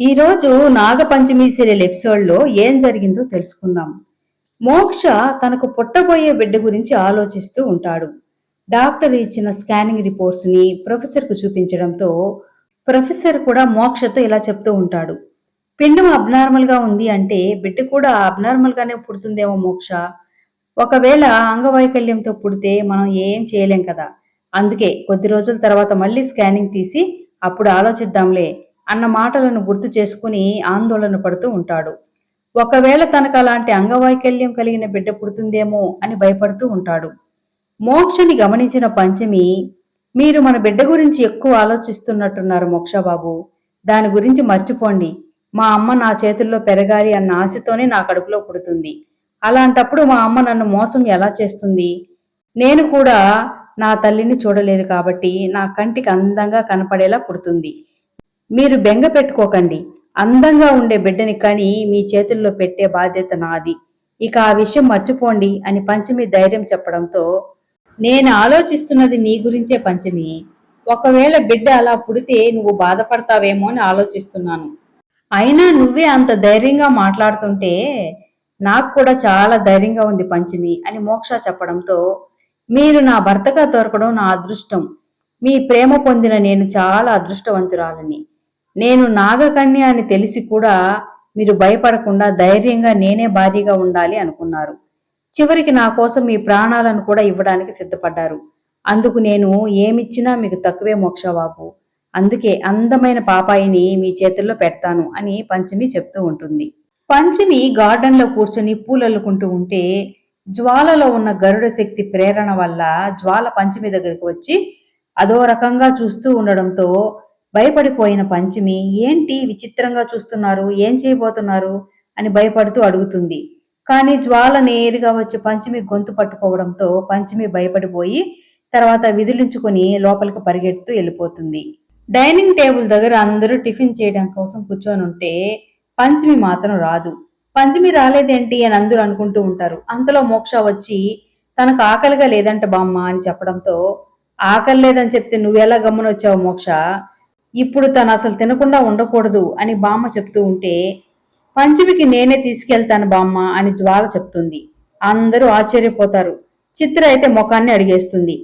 ఈరోజు నాగపంచమి సీరియల్ ఎపిసోడ్లో ఏం జరిగిందో తెలుసుకుందాం. మోక్ష తనకు పుట్టబోయే బిడ్డ గురించి ఆలోచిస్తూ ఉంటాడు. డాక్టర్ ఇచ్చిన స్కానింగ్ రిపోర్ట్స్ని ప్రొఫెసర్కు చూపించడంతో ప్రొఫెసర్ కూడా మోక్షతో ఇలా చెప్తూ ఉంటాడు. పిండం అబ్నార్మల్గా ఉంది అంటే బిడ్డ కూడా అబ్నార్మల్గానే పుడుతుందేమో మోక్ష? ఒకవేళ అంగవైకల్యంతో పుడితే మనం ఏం చేయలేం కదా? అందుకే కొద్ది రోజుల తర్వాత మళ్ళీ స్కానింగ్ తీసి అప్పుడు ఆలోచిద్దాంలే. అన్న మాటలను గుర్తు చేసుకుని ఆందోళన పడుతూ ఉంటాడు. ఒకవేళ తనకు అలాంటి అంగవైకల్యం కలిగిన బిడ్డ పుడుతుందేమో అని భయపడుతూ ఉంటాడు. మోక్షని గమనించిన పంచమి మీరు మన బిడ్డ గురించి ఎక్కువ ఆలోచిస్తున్నట్టున్నారు మోక్షబాబు. దాని గురించి మర్చిపోండి. మా అమ్మ నా చేతుల్లో పెరగాలి అన్న ఆశతోనే నా కడుపులో పుడుతుంది. అలాంటప్పుడు మా అమ్మ నన్ను మోసం ఎలా చేస్తుంది? నేను కూడా నా తల్లిని చూడలేదు కాబట్టి నా కంటికి అందంగా కనపడేలా పుడుతుంది. మీరు బెంగ పెట్టుకోకండి. అందంగా ఉండే బిడ్డని కని మీ చేతుల్లో పెట్టే బాధ్యత నాది. ఇక ఆ విషయం మర్చిపోండి అని పంచమి ధైర్యం చెప్పడంతో నేను ఆలోచిస్తున్నది నీ గురించే పంచమి. ఒకవేళ బిడ్డ అలా పుడితే నువ్వు బాధపడతావేమో అని ఆలోచిస్తున్నాను. అయినా నువ్వే అంత ధైర్యంగా మాట్లాడుతుంటే నాకు కూడా చాలా ధైర్యంగా ఉంది పంచమి అని మోక్ష చెప్పడంతో మీరు నా భర్తగా దొరకడం నా అదృష్టం. మీ ప్రేమ పొందిన నేను చాలా అదృష్టవంతురాలని. నేను నాగకన్య అని తెలిసి కూడా మీరు భయపడకుండా ధైర్యంగా నేనే భారీగా ఉండాలి అనుకున్నారు. చివరికి నా కోసం మీ ప్రాణాలను కూడా ఇవ్వడానికి సిద్ధపడ్డారు. అందుకు నేను ఏమిచ్చినా మీకు తక్కువే మోక్షవాపు అందుకే అందమైన పాపాయిని మీ చేతుల్లో పెడతాను అని పంచమి చెప్తూ ఉంటుంది. పంచమి గార్డెన్లో కూర్చొని పూలల్లుకుంటూ ఉంటే జ్వాలలో ఉన్న గరుడ శక్తి ప్రేరణ వల్ల జ్వాల పంచమి దగ్గరికి వచ్చి అదో రకంగా చూస్తూ ఉండడంతో భయపడిపోయిన పంచమి ఏంటి విచిత్రంగా చూస్తున్నారు? ఏం చేయబోతున్నారు? అని భయపడుతూ అడుగుతుంది. కానీ జ్వాల నేరుగా వచ్చి పంచమి గొంతు పట్టుకోవడంతో పంచమి భయపడిపోయి తర్వాత విదిలించుకొని లోపలికి పరిగెడుతూ వెళ్ళిపోతుంది. డైనింగ్ టేబుల్ దగ్గర అందరూ టిఫిన్ చేయడం కోసం కూర్చొని ఉంటే పంచమి మాత్రం రాదు. పంచమి రాలేదేంటి అని అందరూ అనుకుంటూ ఉంటారు. అంతలో మోక్ష వచ్చి తనకు ఆకలిగా లేదంట బామ్మ అని చెప్పడంతో ఆకలి లేదని చెప్తే నువ్వెలా గమ్మునొచ్చావు మోక్ష? ఇప్పుడు తను అసలు తినకుండా ఉండకూడదు అని బామ్మ చెప్తూ ఉంటే పంచమికి నేనే తీసుకెళ్తాను బామ్మ అని జ్వాల చెప్తుంది. అందరూ ఆశ్చర్యపోతారు. చిత్ర అయితే ముఖాన్ని అడిగేస్తుంది.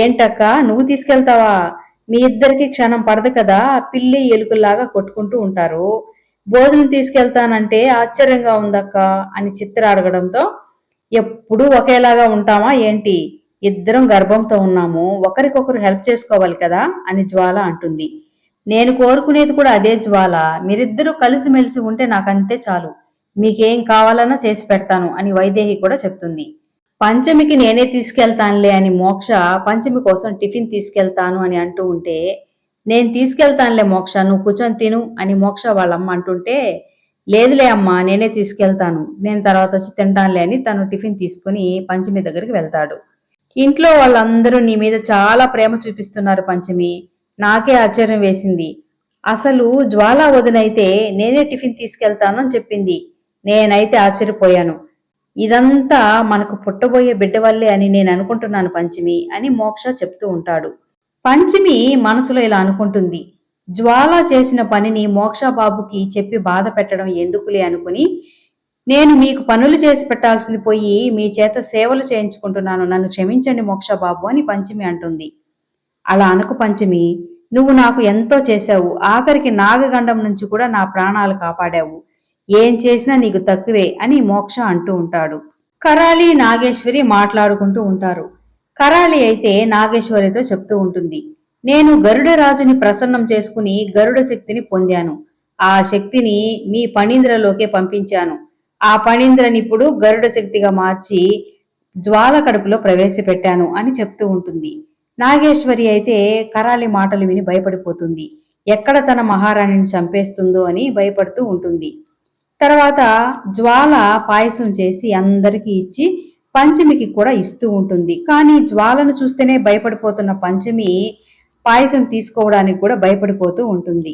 ఏంటక్క నువ్వు తీసుకెళ్తావా? మీ ఇద్దరికి క్షణం పడదు కదా పిల్లి ఎలుకల్లాగా కొట్టుకుంటూ ఉంటారు. భోజనం తీసుకెళ్తానంటే ఆశ్చర్యంగా ఉందక్క అని చిత్ర అడగడంతో ఎప్పుడూ ఒకేలాగా ఉంటామా ఏంటి? ఇద్దరం గర్భంతో ఉన్నాము ఒకరికొకరు హెల్ప్ చేసుకోవాలి కదా అని జ్వాల అంటుంది. నేను కోరుకునేది కూడా అదే జ్వాల. మీరిద్దరూ కలిసిమెలిసి ఉంటే నాకంతే చాలు. మీకేం కావాలన్నా చేసి పెడతాను అని వైదేహి కూడా చెప్తుంది. పంచమికి నేనే తీసుకెళ్తానులే అని మోక్ష పంచమి కోసం టిఫిన్ తీసుకెళ్తాను అని అంటూ ఉంటే నేను తీసుకెళ్తానులే మోక్ష నువ్వు కూర్చొని తిను అని మోక్ష వాళ్ళమ్మ అంటుంటే లేదులే అమ్మా నేనే తీసుకెళ్తాను. నేను తర్వాత వచ్చి తింటానులే అని తను టిఫిన్ తీసుకుని పంచమి దగ్గరికి వెళ్తాడు. ఇంట్లో వాళ్ళందరూ నీ మీద చాలా ప్రేమ చూపిస్తున్నారు పంచమి. నాకే ఆశ్చర్యం వేసింది. అసలు జ్వాలా వదినైతే నేనే టిఫిన్ తీసుకెళ్తానని చెప్పింది. నేనైతే ఆశ్చర్యపోయాను. ఇదంతా మనకు పుట్టబోయే బిడ్డ వల్లే అని నేను అనుకుంటున్నాను పంచమి అని మోక్ష చెప్తూ ఉంటాడు. పంచమి మనసులో ఇలా అనుకుంటుంది. జ్వాల చేసిన పనిని మోక్ష బాబుకి చెప్పి బాధ పెట్టడం ఎందుకులే అనుకుని నేను మీకు పనులు చేసి పెట్టాల్సింది పోయి మీ చేత సేవలు చేయించుకుంటున్నాను. నన్ను క్షమించండి మోక్ష బాబు అని పంచమి అంటుంది. అలా అనకు పంచమి నువ్వు నాకు ఎంతో చేశావు ఆఖరికి నాగగండం నుంచి కూడా నా ప్రాణాలు కాపాడావు. ఏం చేసినా నీకు తక్కువే అని మోక్ష అంటూ ఉంటాడు. కరాలి నాగేశ్వరి మాట్లాడుకుంటూ ఉంటారు. కరాలి అయితే నాగేశ్వరితో చెప్తూ ఉంటుంది. నేను గరుడ రాజుని ప్రసన్నం చేసుకుని గరుడ శక్తిని పొందాను. ఆ శక్తిని మీ పణీంద్రలోకే పంపించాను. ఆ పణీంద్రని ఇప్పుడు గరుడ శక్తిగా మార్చి జ్వాల కడుపులో ప్రవేశపెట్టాను అని చెప్తూ ఉంటుంది. నాగేశ్వరి అయితే కరాలి మాటలు విని భయపడిపోతుంది. ఎక్కడ తన మహారాణిని చంపేస్తుందో అని భయపడుతూ ఉంటుంది. తర్వాత జ్వాల పాయసం చేసి అందరికీ ఇచ్చి పంచమికి కూడా ఇస్తూ ఉంటుంది. కానీ జ్వాలను చూస్తేనే భయపడిపోతున్న పంచమి పాయసం తీసుకోవడానికి కూడా భయపడిపోతూ ఉంటుంది.